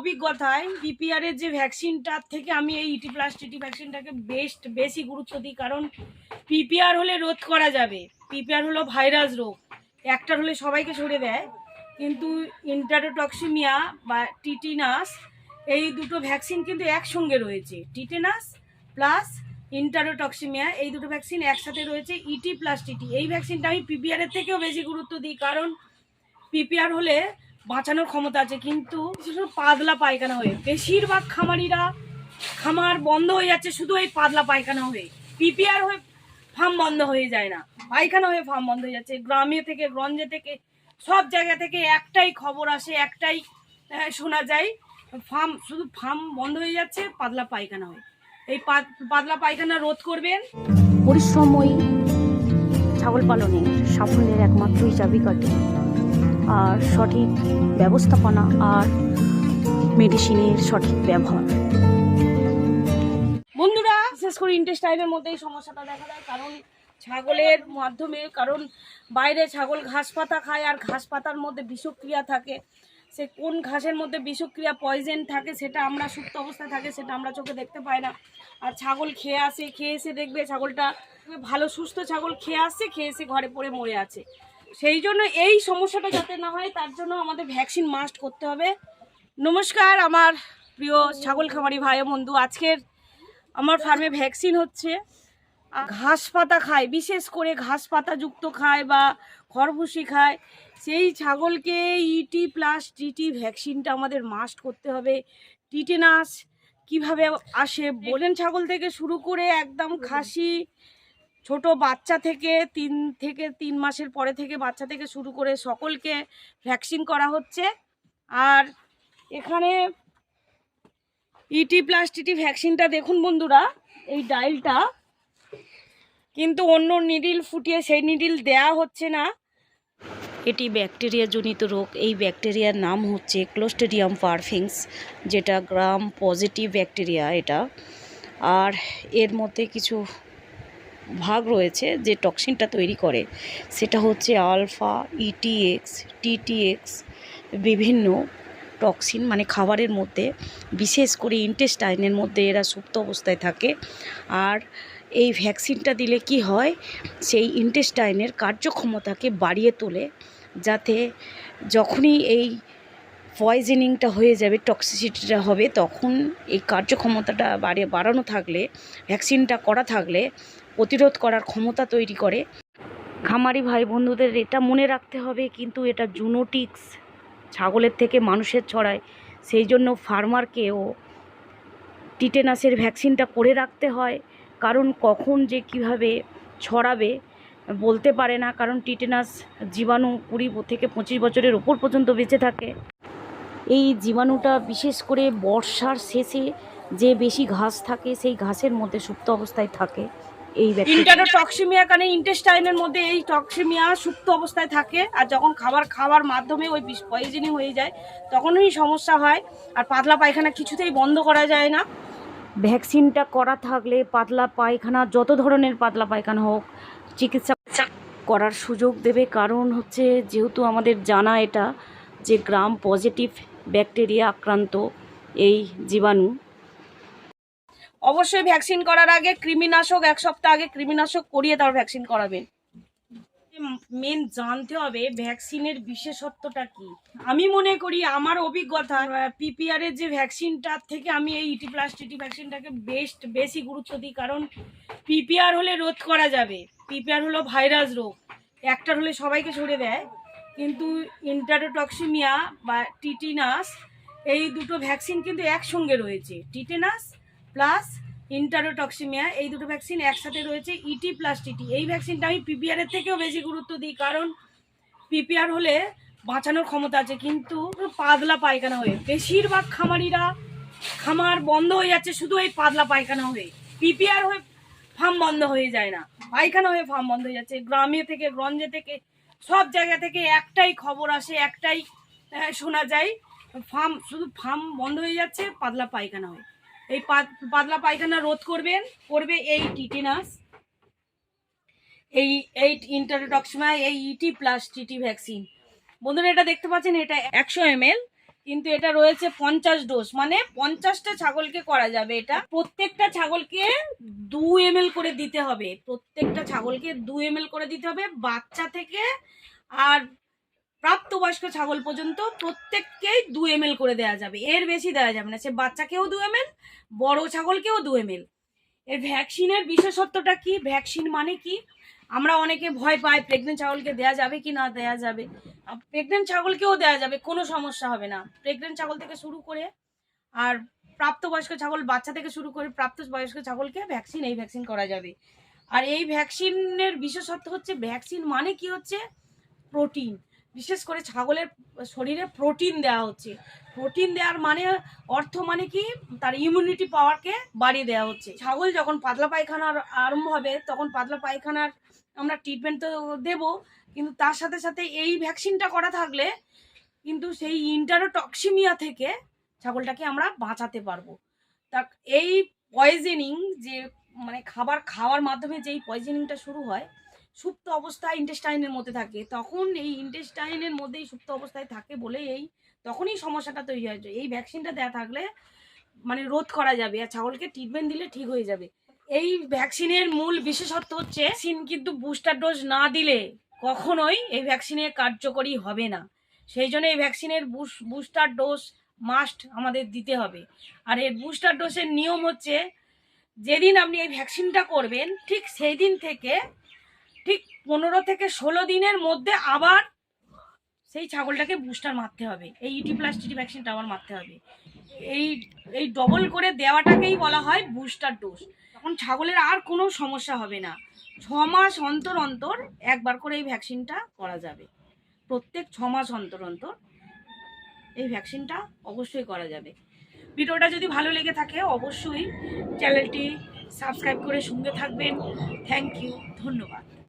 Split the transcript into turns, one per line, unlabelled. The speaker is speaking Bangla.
অভিজ্ঞতায় পিপিআর এর যে ভ্যাকসিনটার থেকে আমি এই ইটি প্লাস টিটি ভ্যাকসিনটাকে বেস্ট বেশি গুরুত্ব দিই। কারণ পিপিআর হলে রোধ করা যাবে। পিপিআর হলো ভাইরাস রোগ। একটার হলে সবাইকে ছড়িয়ে দেয়। কিন্তু ইন্টারোটক্সিমিয়া বা টিটিনাস এই দুটো ভ্যাকসিন কিন্তু একসঙ্গে রয়েছে। টিটেনাস প্লাস ইন্টারোটক্সিমিয়া এই দুটো ভ্যাকসিন একসাথে রয়েছে। ইটি প্লাস টিটি এই ভ্যাকসিনটা আমি পিপিআর এর থেকেও বেশি গুরুত্ব দিই। কারণ পিপিআর হলে বাঁচানোর ক্ষমতা আছে, কিন্তু শুধু পাতলা পায়খানা হয়ে, বেশিরভাগ খামারিরা খামার বন্ধ হয়ে যাচ্ছে শুধু এই পাতলা পায়খানা হয়ে। পিপিআর হয়ে ফার্ম বন্ধ হয়ে যায় না, পায়খানা হয়ে ফার্ম বন্ধ হয়ে যাচ্ছে। গ্রামে থেকে, গঞ্জে থেকে, সব জায়গা থেকে একটাই খবর আসে, একটাই শোনা যায়, ফার্ম, শুধু ফার্ম বন্ধ হয়ে যাচ্ছে পাতলা পায়খানা হয়ে। এই পাতলা পায়খানা রোধ করবেন।
পরিশ্রমই ছাগল পালনের সাফল্যের একমাত্রই চাবিকাঠি আর সঠিক ব্যবস্থাপনা আর মেডিসিনের সঠিক ব্যবহার।
বন্ধুরা, বিশেষ করে ইন্টেস্টাইনের মধ্যে এই সমস্যাটা দেখা যায় কারণ ছাগলের মাধ্যমে, কারণ বাইরে ছাগল ঘাস পাতা খায় আর ঘাস পাতার মধ্যে বিষক্রিয়া থাকে। সে কোন ঘাসের মধ্যে বিষক্রিয়া পয়জেন থাকে, সেটা আমরা সুপ্ত অবস্থায় থাকে, সেটা আমরা চোখে দেখতে পাই না। আর ছাগল খেয়ে আসে, খেয়ে এসে দেখবে ছাগলটা ভালো, সুস্থ ছাগল খেয়ে আসছে, খেয়ে এসে ঘরে পড়ে মরে আছে। সেই জন্য এই সমস্যাটা যাতে না হয়, তার জন্য আমাদের ভ্যাকসিন মাস্ট করতে হবে। নমস্কার আমার প্রিয় ছাগল খামারি ভাই বন্ধু, আজকের আমার ফার্মে ভ্যাকসিন হচ্ছে। ঘাস পাতা খায়, বিশেষ করে ঘাস পাতা যুক্ত খায় বা খড়ভুসি খায়, সেই ছাগলকে ইটি প্লাস টিটি ভ্যাকসিনটা আমাদের মাস্ট করতে হবে। টিটেনাস কীভাবে আসে বলেন ছাগল থেকে শুরু করে একদম খাসি ছোট বাচ্চা থেকে তিন থেকে তিন মাসের পরে থেকে বাচ্চা থেকে শুরু করে সকলকে ভ্যাকসিন করা হচ্ছে। আর এখানে ইটি প্লাস টিটি ভ্যাকসিনটা দেখুন বন্ধুরা, এই ডাইলটা। কিন্তু অন্য নিডিল ফুটিয়ে সেই নিডিল দেয়া হচ্ছে না।
এটি ব্যাকটেরিয়া জনিত রোগ। এই ব্যাকটেরিয়ার নাম হচ্ছে ক্লোস্টেডিয়াম পারফিংস যেটা গ্রাম পজিটিভ ব্যাকটেরিয়া এটা। আর এর মধ্যে কিছু ভাগ রয়েছে যে টক্সিনটা তৈরি করে। সেটা হচ্ছে আলফা ইটিএক্স টিটিএক্স বিভিন্ন টক্সিন মানে খাবারের মধ্যে, বিশেষ করে ইন্টেস্টাইনের মধ্যে এরা সুপ্ত অবস্থায় থাকে। আর এই ভ্যাকসিনটা দিলে কি হয়? সেই ইন্টেস্টাইনের কার্যক্ষমতাকে বাড়িয়ে তোলে, যাতে যখনই এই পয়জেনিংটা হয়ে যাবে, টক্সিসিটিটা হবে, তখন এই কার্যক্ষমতাটা বাড়িয়ে বাড়ানো থাকলে, ভ্যাকসিনটা করা থাকলে প্রতিরোধ করার ক্ষমতা তৈরি করে। খামারি ভাই বন্ধুদের এটা মনে রাখতে হবে কিন্তু এটা জুনোটিক্স ছাগলের থেকে মানুষের ছড়ায়। সেই জন্য ফার্মারকেও টিটেনাসের ভ্যাকসিনটা করে রাখতে হয়। কারণ কখন যে কীভাবে ছড়াবে বলতে পারে না, কারণ টিটেনাস জীবাণু কুড়ি থেকে পঁচিশ বছরের ওপর পর্যন্ত বেঁচে থাকে। এই জীবাণুটা বিশেষ করে বর্ষার শেষে যে বেশি ঘাস থাকে, সেই ঘাসের মধ্যে সুপ্ত অবস্থায় থাকে। এই
ইন্টারোটক্সিমিয়া কারণে ইন্টেস্টাইনের মধ্যে এই টক্সিমিয়া সুপ্ত অবস্থায় থাকে আর যখন খাবার খাওয়ার মাধ্যমে ওই বিষ পয়জনিং হয়ে যায় তখনই সমস্যা হয়। আর পাতলা পায়খানা কিছুতেই বন্ধ করা যায় না।
ভ্যাকসিনটা করা থাকলে পাতলা পায়খানা যত ধরনের পাতলা পায়খানা হোক চিকিৎসা করার সুযোগ দেবে। কারণ হচ্ছে যেহেতু আমাদের জানা এটা যে গ্রাম পজিটিভ ব্যাকটেরিয়া আক্রান্ত এই জীবাণু
অবশ্যই ভ্যাকসিন করার আগে কৃমিনাশক, এক সপ্তাহ আগে কৃমিনাশক করিয়ে তারপর ভ্যাকসিন করাবেন। মেন জানতে হবে ভ্যাকসিনের বিশেষত্বটা কি। আমি মনে করি আমার অভিজ্ঞতা পিপিআর এর যে ভ্যাকসিনটার থেকে আমি এই ইটি প্লাস টিটি ভ্যাকসিনটাকে বেস্ট বেশি গুরুত্ব দিই। কারণ পিপিআর হলে রোধ করা যাবে। পিপিআর হলো ভাইরাস রোগ। একটার হলে সবাইকে ছড়িয়ে দেয়। কিন্তু ইন্টারোটক্সিমিয়া বা টিটিনাস এই দুটো ভ্যাকসিন কিন্তু একসঙ্গে রয়েছে। টিটেনাস প্লাস ইন্টারোটক্সিমিয়া, এই দুটো ভ্যাকসিন একসাথে রয়েছে ইটি প্লাস টিটি এই ভ্যাকসিনটা আমি পিপিআর এর থেকেও বেশি গুরুত্ব দিই, কারণ পিপিআর হলে বাঁচানোর ক্ষমতা আছে, কিন্তু পাতলা পায়খানা হয়ে, বেশিরভাগ খামারিরা খামার বন্ধ হয়ে যাচ্ছে শুধু এই পাতলা পায়খানা হয়ে। পিপিআর হয়ে ফার্ম বন্ধ হয়ে যায় না, পায়খানা হয়ে ফার্ম বন্ধ হয়ে যাচ্ছে, গ্রামে থেকে, গঞ্জে থেকে, সব জায়গা থেকে একটাই খবর আসে, একটাই শোনা যায়, ফার্ম শুধু ফার্ম বন্ধ হয়ে যাচ্ছে, পাতলা পায়খানা হয়ে। এই পাত- পাতলা পায়খানা রোধ করবেন, করবে এই টিটিনাস, এই এই ইন্টারটক্সমা এই ইটি প্লাস টিটি ভ্যাকসিন বন্ধুরা, এটা দেখতে পাচ্ছেন, এটা একশো এম কিন্তু এটা রয়েছে পঞ্চাশ ডোজ মানে পঞ্চাশটা ছাগলকে করা যাবে এটা। প্রত্যেকটা ছাগলকে দু এম করে দিতে হবে। প্রত্যেকটা ছাগলকে দু এম করে দিতে হবে। বাচ্চা থেকে আর প্রাপ্তবয়স্ক ছাগল পর্যন্ত প্রত্যেককেই দু এম করে দেওয়া যাবে। এর বেশি দেওয়া যাবে না। সে বাচ্চাকেও দু এম বড় ছাগলকেও দু এম এর ভ্যাকসিনের বিশেষত্বটা কি? ভ্যাকসিন মানে কি? আমরা অনেকে ভয় পাই প্রেগনেন্ট ছাগলকে দেওয়া যাবে কি না দেওয়া যাবে। প্রেগনেন্ট ছাগলকেও দেওয়া যাবে, কোনো সমস্যা হবে না। প্রেগনেন্ট ছাগল থেকে শুরু করে আর প্রাপ্তবয়স্ক ছাগল বাচ্চা থেকে শুরু করে প্রাপ্তবয়স্ক ছাগলকে ভ্যাকসিন, এই ভ্যাকসিন করা যাবে। আর এই ভ্যাকসিনের বিশেষত্ব হচ্ছে, ভ্যাকসিন মানে কি হচ্ছে? প্রোটিন। বিশেষ করে ছাগলের শরীরে প্রোটিন দেওয়া হচ্ছে। প্রোটিন দেওয়ার মানে অর্থ মানে কি? তার ইমিউনিটি পাওয়ারকে বাড়িয়ে দেওয়া হচ্ছে। ছাগল যখন পাতলা পায়খানার আরম্ভ হবে, তখন পাতলা পায়খানার আমরা ট্রিটমেন্ট তো দেবো, কিন্তু তার সাথে সাথে এই ভ্যাকসিনটা করা থাকলে কিন্তু সেই ইন্টারোটক্সিমিয়া থেকে ছাগলটাকে আমরা বাঁচাতে পারব। তা এই পয়জেনিং যে মানে খাবার খাওয়ার মাধ্যমে যেই পয়জেনিংটা শুরু হয় সুপ্ত অবস্থায় ইন্টেস্টাইনের মধ্যে থাকে, তখন এই ইন্টেস্টাইনের মধ্যেই সুপ্ত অবস্থায় থাকে বলে এই, তখনই সমস্যাটা তৈরি হয়। এই ভ্যাকসিনটা দেওয়া থাকলে মানে রোধ করা যাবে আর ছাগলকে ট্রিটমেন্ট দিলে ঠিক হয়ে যাবে। এই ভ্যাকসিনের মূল বিশেষত্ব হচ্ছে সিন কিন্তু বুস্টার ডোজ না দিলে কখনোই এই ভ্যাকসিনে কার্যকরী হবে না। সেই জন্য এই ভ্যাকসিনের বুস্টার ডোজ মাস্ট আমাদের দিতে হবে। আর এর বুস্টার ডোজের নিয়ম হচ্ছে, যেদিন আপনি এই ভ্যাকসিনটা করবেন, ঠিক সেই দিন থেকে পনেরো থেকে ষোলো দিনের মধ্যে আবার সেই ছাগলটাকে বুস্টার মারতে হবে। এই ইটি প্লাস ভ্যাকসিনটা আবার মারতে হবে। এই এই ডবল করে দেওয়াটাকেই বলা হয় বুস্টার ডোজ তখন ছাগলের আর কোনো সমস্যা হবে না। ছ মাস অন্তর অন্তর একবার করে এই ভ্যাকসিনটা করা যাবে। প্রত্যেক ছ মাস অন্তর অন্তর এই ভ্যাকসিনটা অবশ্যই করা যাবে। ভিডিওটা যদি ভালো লেগে থাকে, অবশ্যই চ্যানেলটি সাবস্ক্রাইব করে সঙ্গে থাকবেন। থ্যাংক ইউ ধন্যবাদ।